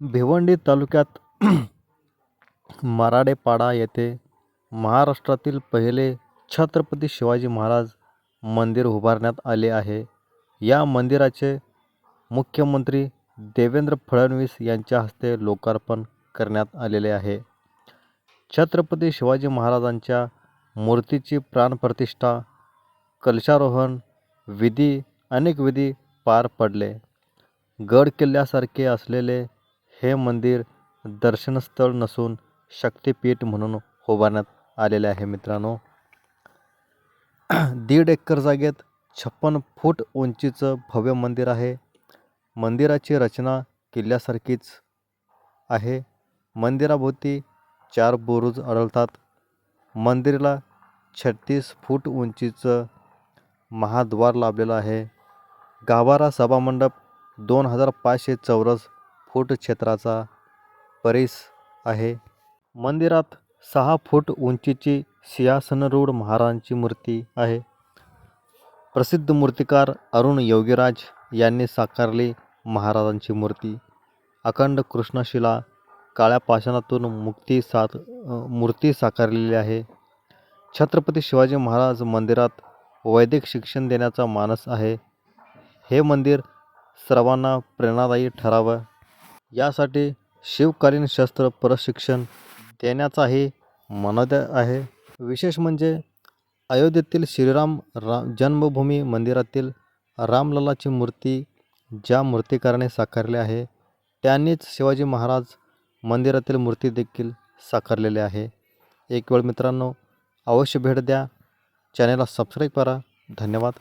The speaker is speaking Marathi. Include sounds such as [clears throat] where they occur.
भिवंडी तालुक्यात [clears throat] मराडेपाडा येथे महाराष्ट्रातील पहिले छत्रपती शिवाजी महाराज मंदिर उभारण्यात आले आहे. या मंदिराचे मुख्यमंत्री देवेंद्र फडणवीस यांच्या हस्ते लोकार्पण करण्यात आलेले आहे. छत्रपती शिवाजी महाराजांच्या मूर्तीची प्राणप्रतिष्ठा कलशारोहण विधी अनेक विधी पार पडले. गड किल्ल्यासारखे असलेले हे मंदिर दर्शनस्थळ नसून शक्तिपीठ म्हणून उभारण्यात आलेले आहे मित्रांनो. [clears throat] दीड एकर जागेत छप्पन फूट उंचीचं भव्य मंदिर आहे. मंदिराची रचना किल्ल्यासारखीच आहे. मंदिराभोवती चार बुरुज आढळतात. मंदिराला छत्तीस फूट उंचीचं महाद्वार लाभलेलं आहे. गाभारा सभामंडप दोन हजार पाचशे चौरस फूट क्षेत्राचा परिस आहे. मंदिरात सहा फूट उंचीची सिंहासनरूढ महाराजांची मूर्ती आहे. प्रसिद्ध मूर्तिकार अरुण योगीराज यांनी साकारली महाराजांची मूर्ती. अखंड कृष्णशिला काळ्या पाषाणातून मुक्ती सात मूर्ती साकारलेली आहे. छत्रपती शिवाजी महाराज मंदिरात वैदिक शिक्षण देण्याचा मानस आहे. हे मंदिर सर्वांना प्रेरणादायी ठरावं. यासाठी शिवकालीन शस्त्र प्रशिक्षण देण्याचाही मनोदय आहे. विशेष म्हणजे अयोध्येतील श्रीराम रा जन्मभूमी मंदिरातील रामललाची मूर्ती ज्या मूर्तिकाराने साकारली आहे त्यांनीच शिवाजी महाराज मंदिरातील मूर्ती देखील साकारलेली आहे. एक वेळ मित्रांनो अवश्य भेट द्या. चॅनेलला सबस्क्राईब करा. धन्यवाद.